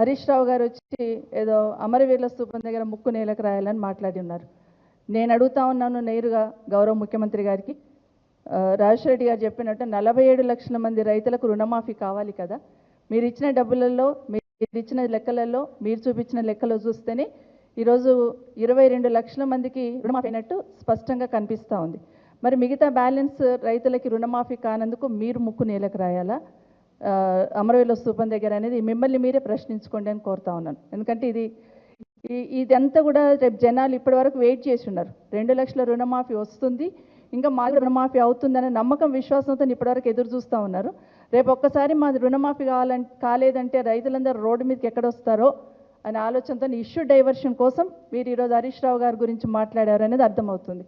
హరీష్ రావు గారు వచ్చి ఏదో అమరవీరుల స్థూపం దగ్గర ముక్కు నేలకు రాయాలని మాట్లాడి ఉన్నారు. నేను అడుగుతా ఉన్నాను నేరుగా గౌరవ ముఖ్యమంత్రి గారికి. ఆ, రాజశేఖర రెడ్డి గారు చెప్పినట్టు నలభై ఏడు లక్షల మంది రైతులకు రుణమాఫీ కావాలి కదా. మీరు ఇచ్చిన డబ్బులలో మీరు ఇచ్చిన లెక్కలలో మీరు చూపించిన లెక్కలో చూస్తేనే ఈరోజు ఇరవై రెండు లక్షల మందికి రుణమాఫీ అయినట్టు స్పష్టంగా కనిపిస్తూ ఉంది. మరి మిగతా బ్యాలెన్స్ రైతులకి రుణమాఫీ కానందుకు మీరు ముక్కు నేలకు రాయాలా? అమరవేల స్థూపం దగ్గర అనేది మిమ్మల్ని మీరే ప్రశ్నించుకోండి అని కోరుతా ఉన్నాను. ఎందుకంటే ఇది ఇదంతా కూడా రేపు జనాలు ఇప్పటి వరకు వెయిట్ చేసి ఉన్నారు. రెండు లక్షల రుణమాఫీ వస్తుంది. ఇంకా మాది రుణమాఫీ అవుతుందనే నమ్మకం విశ్వాసంతో ఇప్పటివరకు ఎదురు చూస్తూ ఉన్నారు. రేపు ఒక్కసారి మాది రుణమాఫీ కావాలంటే కాలేదంటే రైతులందరూ రోడ్డు మీదకి ఎక్కడ వస్తారో అనే ఆలోచనతో ఇష్యూ డైవర్షన్ కోసం మీరు ఈరోజు హరీష్ రావు గారి గురించి మాట్లాడారు అనేది అర్థమవుతుంది.